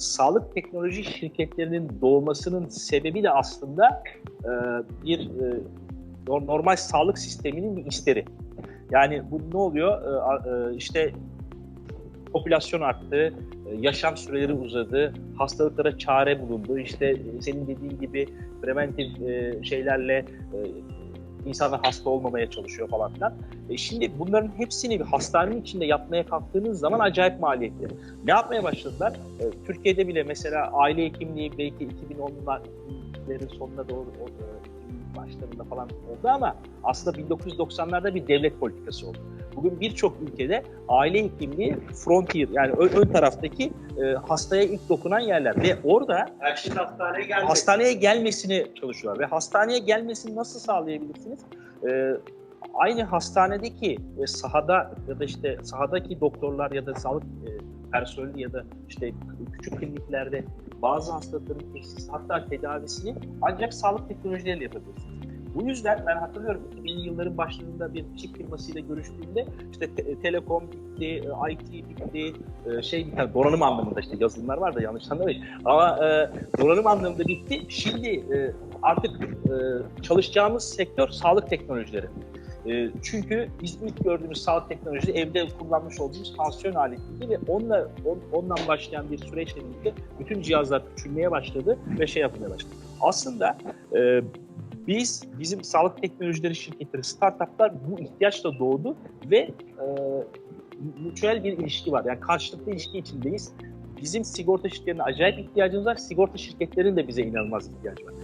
sağlık teknoloji şirketlerinin doğmasının sebebi de aslında e, bir e, normal sağlık sisteminin bir isteri. Yani bu ne oluyor? E, e, işte popülasyon arttı, e, yaşam süreleri uzadı, hastalıklara çare bulundu. İşte e, senin dediğin gibi preventif e, şeylerle insanlar hasta olmamaya çalışıyor falan filan. E şimdi bunların hepsini bir hastanenin içinde yapmaya kalktığınız zaman acayip maliyetli. Ne yapmaya başladılar? E, Türkiye'de bile mesela aile hekimliği belki 2010'ların sonuna doğru başlarında falan oldu ama aslında 1990'larda bir devlet politikası oldu. Bugün birçok ülkede aile hekimliği frontier yani ön, ön taraftaki e, hastaya ilk dokunan yerler ve orada Herkesin hastaneye gelmesi. hastaneye gelmesini çalışıyorlar ve hastaneye gelmesini nasıl sağlayabilirsiniz? E, aynı hastanedeki e, sahada ya da işte sahadaki doktorlar ya da sağlık e, personeli ya da işte küçük kliniklerde bazı hastalıkların teşhis hatta tedavisini ancak sağlık teknolojileriyle yapabilirsiniz. Bu yüzden ben hatırlıyorum 2000'li yılların başlarında bir çift firmasıyla görüştüğümde işte te- telekom bitti, e, IT bitti, e, şey bitti, donanım anlamında işte yazılımlar var da yanlış anlamayın. Ama e, donanım anlamında bitti. Şimdi e, artık e, çalışacağımız sektör sağlık teknolojileri. E, çünkü biz ilk gördüğümüz sağlık teknolojisi evde kullanmış olduğumuz tansiyon aletiydi ve onunla on, ondan başlayan bir süreçle birlikte bütün cihazlar küçülmeye başladı ve şey yapmaya başladı. Aslında e, biz, bizim sağlık teknolojileri şirketleri, startuplar bu ihtiyaçla doğdu ve e, mutuel bir ilişki var. Yani karşılıklı ilişki içindeyiz. Bizim sigorta şirketlerine acayip ihtiyacımız var. Sigorta şirketlerinin de bize inanılmaz ihtiyacı var.